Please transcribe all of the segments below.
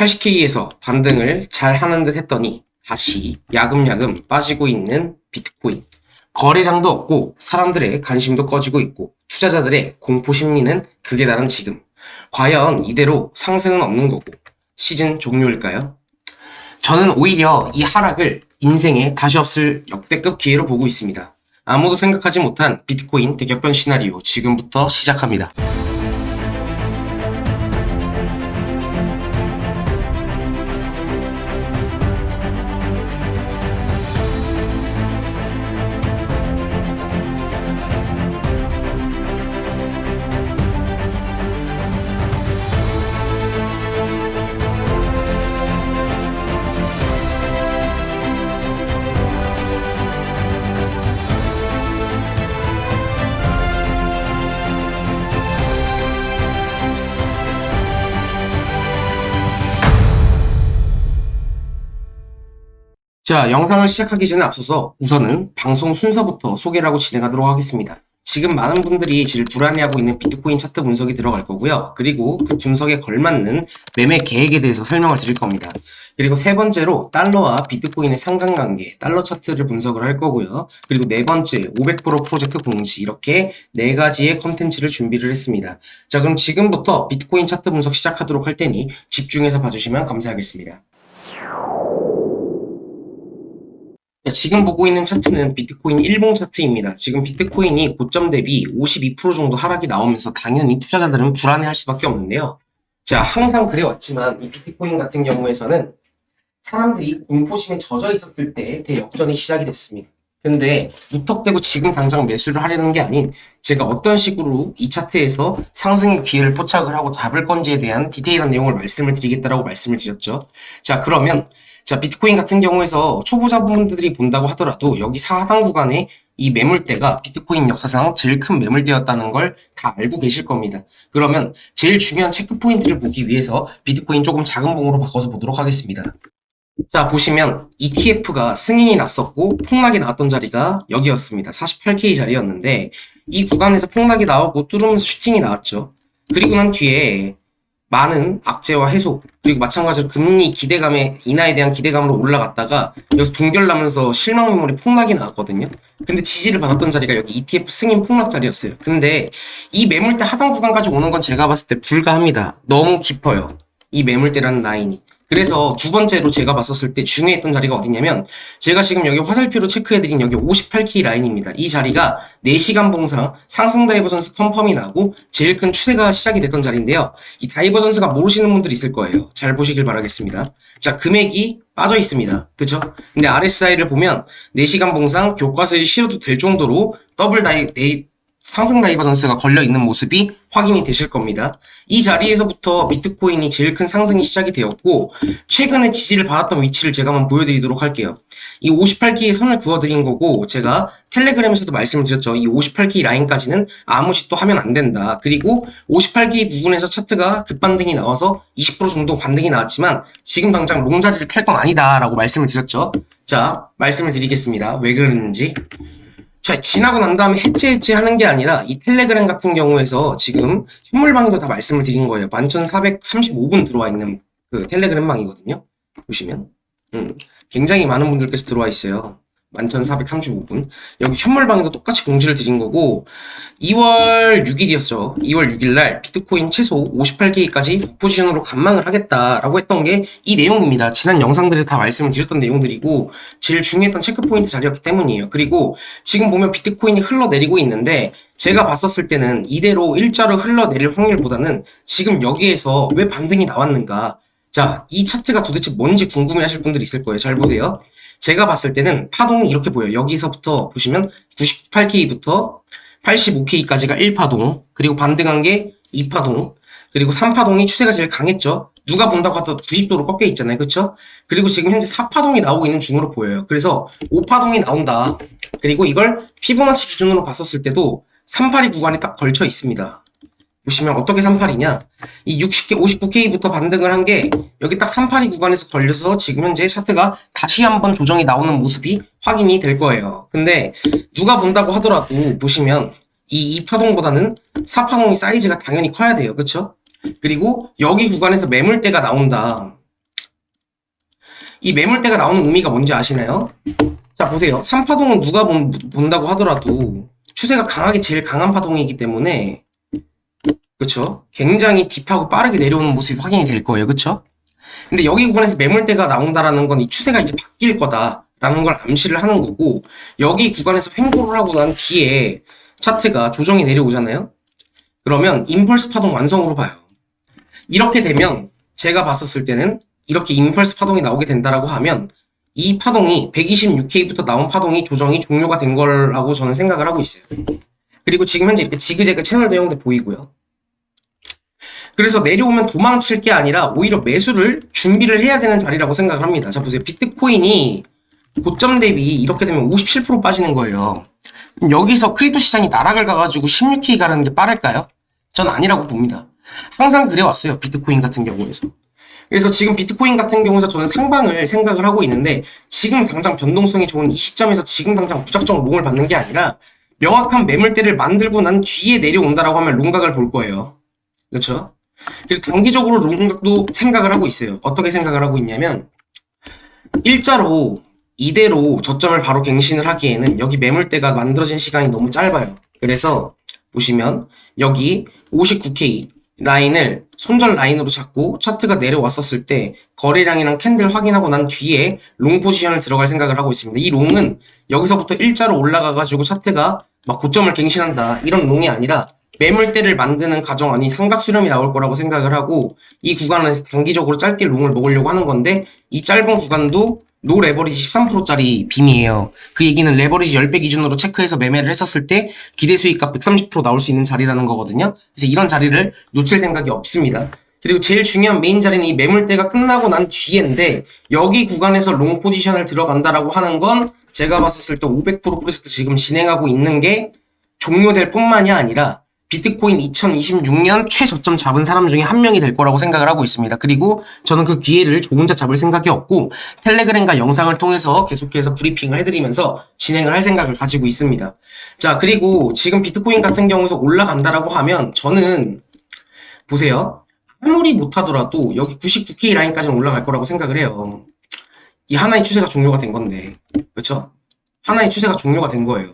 80K에서 반등을 잘 하는 듯 했더니 다시 야금야금 빠지고 있는 비트코인. 거래량도 없고 사람들의 관심도 꺼지고 있고 투자자들의 공포 심리는 극에 달한 지금. 과연 이대로 상승은 없는 거고 시즌 종료일까요? 저는 오히려 이 하락을 인생에 다시 없을 역대급 기회로 보고 있습니다. 아무도 생각하지 못한 비트코인 대격변 시나리오 지금부터 시작합니다. 자, 영상을 시작하기 전에 앞서서 우선은 방송 순서부터 소개를 하고 진행하도록 하겠습니다. 지금 많은 분들이 제일 불안해하고 있는 비트코인 차트 분석이 들어갈 거고요. 그리고 그 분석에 걸맞는 매매 계획에 대해서 설명을 드릴 겁니다. 그리고 세 번째로 달러와 비트코인의 상관관계, 달러 차트를 분석을 할 거고요. 그리고 네 번째 500% 프로젝트 공지 이렇게 네 가지의 컨텐츠를 준비를 했습니다. 자, 그럼 지금부터 비트코인 차트 분석 시작하도록 할 테니 집중해서 봐주시면 감사하겠습니다. 지금 보고 있는 차트는 비트코인 일봉 차트입니다. 지금 비트코인이 고점 대비 52% 정도 하락이 나오면서 당연히 투자자들은 불안해할 수밖에 없는데요. 자, 항상 그래왔지만 이 비트코인 같은 경우에서는 사람들이 공포심에 젖어 있었을 때 대역전이 시작이 됐습니다. 근데 무턱대고 지금 당장 매수를 하려는 게 아닌 제가 어떤 식으로 이 차트에서 상승의 기회를 포착을 하고 잡을 건지에 대한 디테일한 내용을 말씀을 드리겠다라고 말씀을 드렸죠. 자, 그러면 자, 비트코인 같은 경우에서 초보자분들이 본다고 하더라도 여기 하단 구간에 이 매물대가 비트코인 역사상 제일 큰 매물대였다는 걸 다 알고 계실 겁니다. 그러면 제일 중요한 체크 포인트를 보기 위해서 비트코인 조금 작은 봉으로 바꿔서 보도록 하겠습니다. 자, 보시면 ETF가 승인이 났었고 폭락이 나왔던 자리가 여기였습니다. 48K 자리였는데 이 구간에서 폭락이 나오고 뚫으면서 슈팅이 나왔죠. 그리고 난 뒤에 많은 악재와 해소 그리고 마찬가지로 금리 기대감에 인하에 대한 기대감으로 올라갔다가 여기서 동결나면서 실망 매물이 폭락이 나왔거든요. 근데 지지를 받았던 자리가 여기 ETF 승인 폭락 자리였어요. 근데 이 매물대 하단 구간까지 오는 건 제가 봤을 때 불가합니다. 너무 깊어요. 이 매물대라는 라인이. 그래서 두 번째로 제가 봤었을 때 중요했던 자리가 어디냐면 제가 지금 여기 화살표로 체크해드린 여기 58K 라인입니다. 이 자리가 4시간 봉상 상승 다이버전스 컨펌이 나고 제일 큰 추세가 시작이 됐던 자리인데요. 이 다이버전스가 모르시는 분들이 있을 거예요. 잘 보시길 바라겠습니다. 자 금액이 빠져 있습니다. 그쵸? 근데 RSI를 보면 4시간 봉상 교과서에 실어도 될 정도로 더블 다이, 네, 상승 다이버전스가 걸려 있는 모습이 확인이 되실 겁니다. 이 자리에서부터 비트코인이 제일 큰 상승이 시작이 되었고 최근에 지지를 받았던 위치를 제가 한번 보여드리도록 할게요. 이 58기의 선을 그어드린 거고 제가 텔레그램에서도 말씀을 드렸죠. 이 58기 라인까지는 아무 짓도 하면 안 된다. 그리고 58기 부분에서 차트가 급반등이 나와서 20% 정도 반등이 나왔지만 지금 당장 롱자리를 탈 건 아니다 라고 말씀을 드렸죠. 자 말씀을 드리겠습니다. 왜 그러는지. 자, 지나고 난 다음에 해체 해체 하는 게 아니라 이 텔레그램 같은 경우에서 지금 현물방에도 다 말씀을 드린 거예요. 11,435분 들어와 있는 그 텔레그램 방이거든요. 보시면. 음, 굉장히 많은 분들께서 들어와 있어요. 11,435분. 여기 현물방에도 똑같이 공지를 드린 거고, 2월 6일이었죠. 2월 6일날 비트코인 최소 58K까지 포지션으로 감망을 하겠다라고 했던 게 이 내용입니다. 지난 영상들에 다 말씀을 드렸던 내용들이고, 제일 중요했던 체크포인트 자리였기 때문이에요. 그리고 지금 보면 비트코인이 흘러내리고 있는데, 제가 봤었을 때는 이대로 일자로 흘러내릴 확률보다는 지금 여기에서 왜 반등이 나왔는가. 자, 이 차트가 도대체 뭔지 궁금해 하실 분들이 있을 거예요. 잘 보세요. 제가 봤을 때는 파동이 이렇게 보여요. 여기서부터 보시면 98K부터 85K까지가 1파동, 그리고 반등한 게 2파동, 그리고 3파동이 추세가 제일 강했죠. 누가 본다고 하더라도 90도로 꺾여 있잖아요. 그쵸? 그리고 지금 현재 4파동이 나오고 있는 중으로 보여요. 그래서 5파동이 나온다. 그리고 이걸 피보나치 기준으로 봤었을 때도 382 구간에 딱 걸쳐 있습니다. 보시면 어떻게 38이냐? 이 60K, 59K부터 반등을 한 게 여기 딱 382 구간에서 걸려서 지금 현재 차트가 다시 한번 조정이 나오는 모습이 확인이 될 거예요. 근데 누가 본다고 하더라도 보시면 이 2파동보다는 4파동의 사이즈가 당연히 커야 돼요. 그쵸? 그리고 여기 구간에서 매물대가 나온다. 이 매물대가 나오는 의미가 뭔지 아시나요? 자, 보세요. 3파동은 누가 본, 본다고 하더라도 추세가 강하게 제일 강한 파동이기 때문에 그쵸? 굉장히 딥하고 빠르게 내려오는 모습이 확인이 될 거예요. 그쵸? 근데 여기 구간에서 매물대가 나온다라는 건 이 추세가 이제 바뀔 거다라는 걸 암시를 하는 거고 여기 구간에서 횡보를 하고 난 뒤에 차트가 조정이 내려오잖아요. 그러면 임펄스 파동 완성으로 봐요. 이렇게 되면 제가 봤었을 때는 이렇게 임펄스 파동이 나오게 된다라고 하면 이 파동이 126K부터 나온 파동이 조정이 종료가 된 거라고 저는 생각을 하고 있어요. 그리고 지금 현재 이렇게 지그재그 채널 대형대 보이고요. 그래서 내려오면 도망칠 게 아니라 오히려 매수를 준비를 해야 되는 자리라고 생각을 합니다. 자, 보세요. 비트코인이 고점 대비 이렇게 되면 57% 빠지는 거예요. 그럼 여기서 크립토 시장이 나락을 가가지고 16K 가는 게 빠를까요? 전 아니라고 봅니다. 항상 그래왔어요. 비트코인 같은 경우에서. 그래서 지금 비트코인 같은 경우에서 저는 상방을 생각을 하고 있는데 지금 당장 변동성이 좋은 이 시점에서 지금 당장 무작정 롱을 받는 게 아니라 명확한 매물대를 만들고 난 뒤에 내려온다라고 하면 롱각을 볼 거예요. 그렇죠? 그래서 단기적으로 롱각도 생각을 하고 있어요. 어떻게 생각을 하고 있냐면 일자로 이대로 저점을 바로 갱신을 하기에는 여기 매물대가 만들어진 시간이 너무 짧아요. 그래서 보시면 여기 59K 라인을 손절 라인으로 잡고 차트가 내려왔었을 때 거래량이랑 캔들 확인하고 난 뒤에 롱 포지션을 들어갈 생각을 하고 있습니다. 이 롱은 여기서부터 일자로 올라가가지고 차트가 막 고점을 갱신한다 이런 롱이 아니라 매물대를 만드는 과정 안이 삼각 수렴이 나올 거라고 생각을 하고 이 구간에서 단기적으로 짧게 롱을 먹으려고 하는 건데 이 짧은 구간도 노 레버리지 13%짜리 빔이에요. 그 얘기는 레버리지 10배 기준으로 체크해서 매매를 했었을 때 기대 수익값 130% 나올 수 있는 자리라는 거거든요. 그래서 이런 자리를 놓칠 생각이 없습니다. 그리고 제일 중요한 메인 자리는 이 매물대가 끝나고 난 뒤인데 여기 구간에서 롱 포지션을 들어간다라고 하는 건 제가 봤었을 때 500% 프로젝트 지금 진행하고 있는 게 종료될 뿐만이 아니라 비트코인 2026년 최저점 잡은 사람 중에 한 명이 될 거라고 생각을 하고 있습니다. 그리고 저는 그 기회를 저 혼자 잡을 생각이 없고 텔레그램과 영상을 통해서 계속해서 브리핑을 해드리면서 진행을 할 생각을 가지고 있습니다. 자 그리고 지금 비트코인 같은 경우에서 올라간다라고 하면 저는 보세요. 아무리 못하더라도 여기 99K 라인까지는 올라갈 거라고 생각을 해요. 이 하나의 추세가 종료가 된 건데 그렇죠? 하나의 추세가 종료가 된 거예요.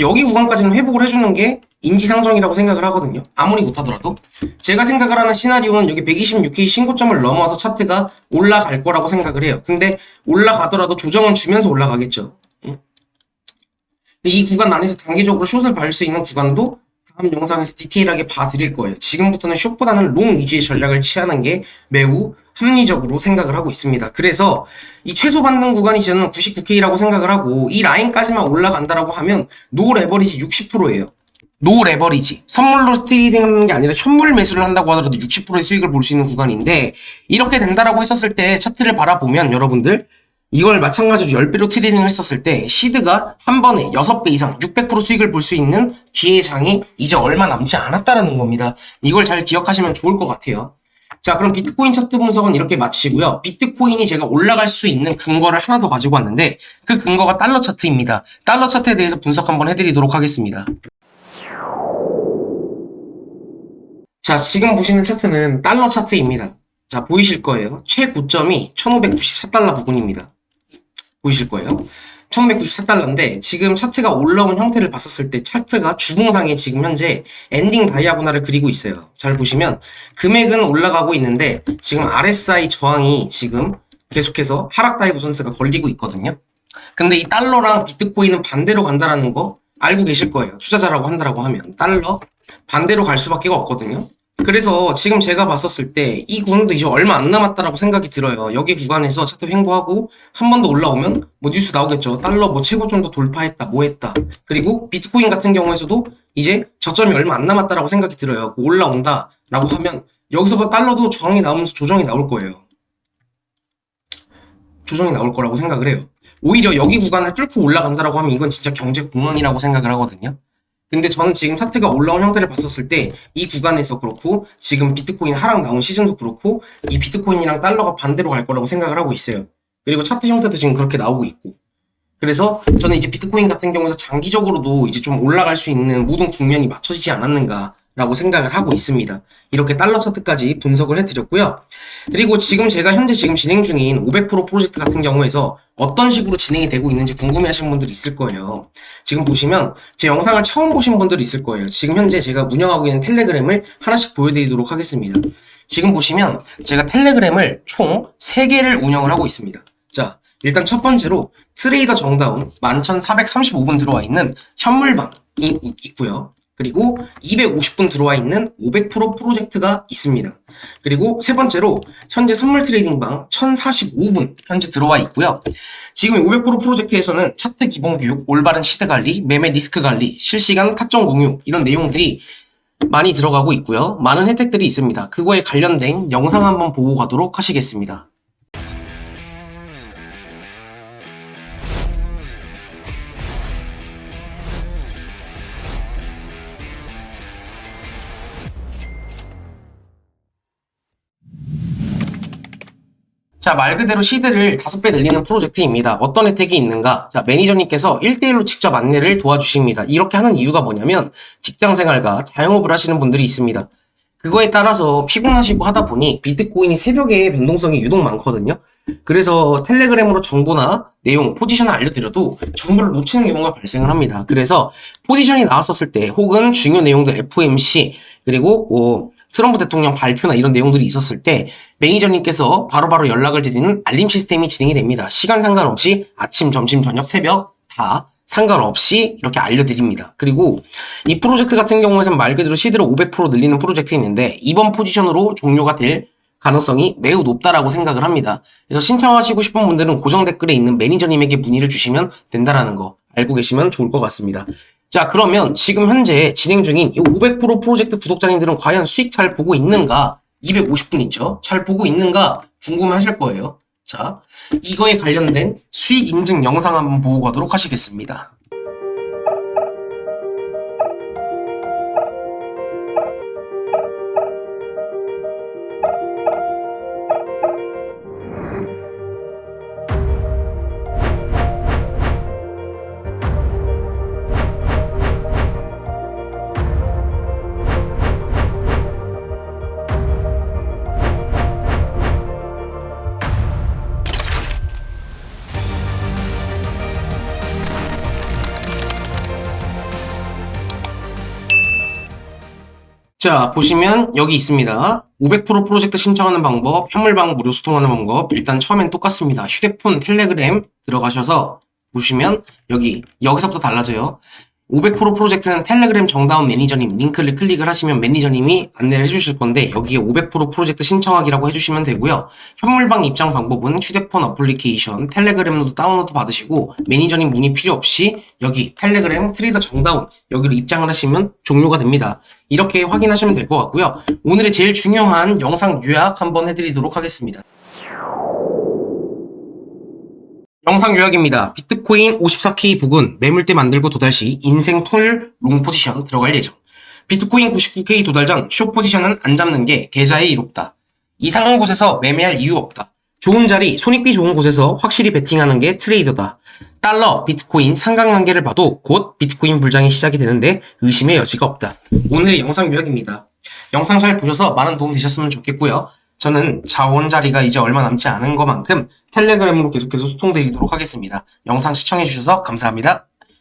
여기 구간까지는 회복을 해주는 게 인지상정이라고 생각을 하거든요. 아무리 못하더라도. 제가 생각을 하는 시나리오는 여기 126K 신고점을 넘어서 차트가 올라갈 거라고 생각을 해요. 근데 올라가더라도 조정은 주면서 올라가겠죠. 응? 이 구간 안에서 단기적으로 숏을 밟을 수 있는 구간도 다음 영상에서 디테일하게 봐드릴 거예요. 지금부터는 숏보다는 롱 위주의 전략을 취하는 게 매우 합리적으로 생각을 하고 있습니다. 그래서 이 최소 반등 구간이 저는 99K라고 생각을 하고 이 라인까지만 올라간다라고 하면 노 레버리지 60%예요. 노 레버리지. 선물로 트레이딩하는 게 아니라 현물 매수를 한다고 하더라도 60%의 수익을 볼 수 있는 구간인데 이렇게 된다라고 했었을 때 차트를 바라보면 여러분들 이걸 마찬가지로 10배로 트레이딩을 했었을 때 시드가 한 번에 6배 이상 600% 수익을 볼 수 있는 기회 장이 이제 얼마 남지 않았다라는 겁니다. 이걸 잘 기억하시면 좋을 것 같아요. 자, 그럼 비트코인 차트 분석은 이렇게 마치고요. 비트코인이 제가 올라갈 수 있는 근거를 하나 더 가지고 왔는데 그 근거가 달러 차트입니다. 달러 차트에 대해서 분석 한번 해드리도록 하겠습니다. 자, 지금 보시는 차트는 달러 차트입니다. 자, 보이실 거예요. 최고점이 1594달러 부근입니다. 보이실 거예요. 1594달러인데 지금 차트가 올라온 형태를 봤었을 때 차트가 주봉상에 지금 현재 엔딩 다이아고나를 그리고 있어요. 잘 보시면 금액은 올라가고 있는데 지금 RSI 저항이 지금 계속해서 하락 다이브 선수가 걸리고 있거든요. 근데 이 달러랑 비트코인은 반대로 간다라는 거 알고 계실 거예요. 투자자라고 한다라고 하면 달러 반대로 갈 수밖에 없거든요. 그래서 지금 제가 봤었을 때 이 구간도 이제 얼마 안 남았다라고 생각이 들어요. 여기 구간에서 차트 횡보하고 한 번 더 올라오면 뭐 뉴스 나오겠죠. 달러 뭐 최고점도 돌파했다, 뭐 했다. 그리고 비트코인 같은 경우에서도 이제 저점이 얼마 안 남았다라고 생각이 들어요. 올라온다라고 하면 여기서부터 달러도 저항이 나오면서 조정이 나올 거예요. 조정이 나올 거라고 생각을 해요. 오히려 여기 구간을 뚫고 올라간다라고 하면 이건 진짜 경제 공황이라고 생각을 하거든요. 근데 저는 지금 차트가 올라온 형태를 봤었을 때 이 구간에서 그렇고 지금 비트코인 하락 나온 시즌도 그렇고 이 비트코인이랑 달러가 반대로 갈 거라고 생각을 하고 있어요. 그리고 차트 형태도 지금 그렇게 나오고 있고. 그래서 저는 이제 비트코인 같은 경우에서 장기적으로도 이제 좀 올라갈 수 있는 모든 국면이 맞춰지지 않았는가 라고 생각을 하고 있습니다. 이렇게 달러 차트까지 분석을 해드렸고요. 그리고 지금 제가 현재 지금 진행 중인 500% 프로젝트 같은 경우에서 어떤 식으로 진행이 되고 있는지 궁금해 하시는 분들이 있을 거예요. 지금 보시면 제 영상을 처음 보신 분들이 있을 거예요. 지금 현재 제가 운영하고 있는 텔레그램을 하나씩 보여드리도록 하겠습니다. 지금 보시면 제가 텔레그램을 총 3개를 운영을 하고 있습니다. 자, 일단 첫 번째로 트레이더 정다운 11,435분 들어와 있는 현물방이 우- 있고요. 그리고 250분 들어와 있는 500% 프로젝트가 있습니다. 그리고 세 번째로 현재 선물 트레이딩방 1045분 현재 들어와 있고요. 지금 500% 프로젝트에서는 차트 기본 교육, 올바른 시대 관리, 매매 리스크 관리, 실시간 타점 공유 이런 내용들이 많이 들어가고 있고요. 많은 혜택들이 있습니다. 그거에 관련된 영상 한번 보고 가도록 하시겠습니다. 자, 말 그대로 시드를 5배 늘리는 프로젝트입니다. 어떤 혜택이 있는가? 자, 매니저님께서 1대1로 직접 안내를 도와주십니다. 이렇게 하는 이유가 뭐냐면 직장 생활과 자영업을 하시는 분들이 있습니다. 그거에 따라서 피곤하시고 하다 보니 비트코인이 새벽에 변동성이 유독 많거든요. 그래서 텔레그램으로 정보나 내용, 포지션을 알려드려도 정보를 놓치는 경우가 발생을 합니다. 그래서 포지션이 나왔었을 때 혹은 중요 내용들 FOMC 그리고 뭐 트럼프 대통령 발표나 이런 내용들이 있었을 때 매니저님께서 바로바로 연락을 드리는 알림 시스템이 진행이 됩니다. 시간 상관없이 아침, 점심, 저녁, 새벽 다 상관없이 이렇게 알려드립니다. 그리고 이 프로젝트 같은 경우에는 말 그대로 시드를 500% 늘리는 프로젝트인데 이번 포지션으로 종료가 될 가능성이 매우 높다라고 생각을 합니다. 그래서 신청하시고 싶은 분들은 고정 댓글에 있는 매니저님에게 문의를 주시면 된다라는 거 알고 계시면 좋을 것 같습니다. 자, 그러면 지금 현재 진행 중인 이 500% 프로젝트 구독자님들은 과연 수익 잘 보고 있는가? 250분 있죠? 잘 보고 있는가? 궁금해 하실 거예요. 자, 이거에 관련된 수익 인증 영상 한번 보고 가도록 하시겠습니다. 자, 보시면 여기 있습니다. 500% 프로젝트 신청하는 방법, 현물방 무료 소통하는 방법. 일단 처음엔 똑같습니다. 휴대폰 텔레그램 들어가셔서 보시면 여기, 여기서부터 달라져요. 500% 프로젝트는 텔레그램 정다운 매니저님 링크를 클릭을 하시면 매니저님이 안내를 해주실 건데 여기에 500% 프로젝트 신청하기라고 해주시면 되고요. 현물방 입장 방법은 휴대폰 어플리케이션 텔레그램으로 다운로드 받으시고 매니저님 문의 필요 없이 여기 텔레그램 트레이더 정다운 여기로 입장을 하시면 종료가 됩니다. 이렇게 확인하시면 될 것 같고요. 오늘의 제일 중요한 영상 요약 한번 해드리도록 하겠습니다. 영상 요약입니다. 비트코인 54K 부근 매물대 만들고 도달 시 인생 풀 롱 포지션 들어갈 예정. 비트코인 99K 도달 전쇼 포지션은 안 잡는 게 계좌에 이롭다. 이상한 곳에서 매매할 이유 없다. 좋은 자리, 손익비 좋은 곳에서 확실히 베팅하는 게 트레이더다. 달러, 비트코인 상관관계를 봐도 곧 비트코인 불장이 시작이 되는데 의심의 여지가 없다. 오늘의 영상 요약입니다. 영상 잘 보셔서 많은 도움 되셨으면 좋겠고요. 저는 자원 자리가 이제 얼마 남지 않은 것만큼 텔레그램으로 계속해서 소통드리도록 하겠습니다. 영상 시청해주셔서 감사합니다.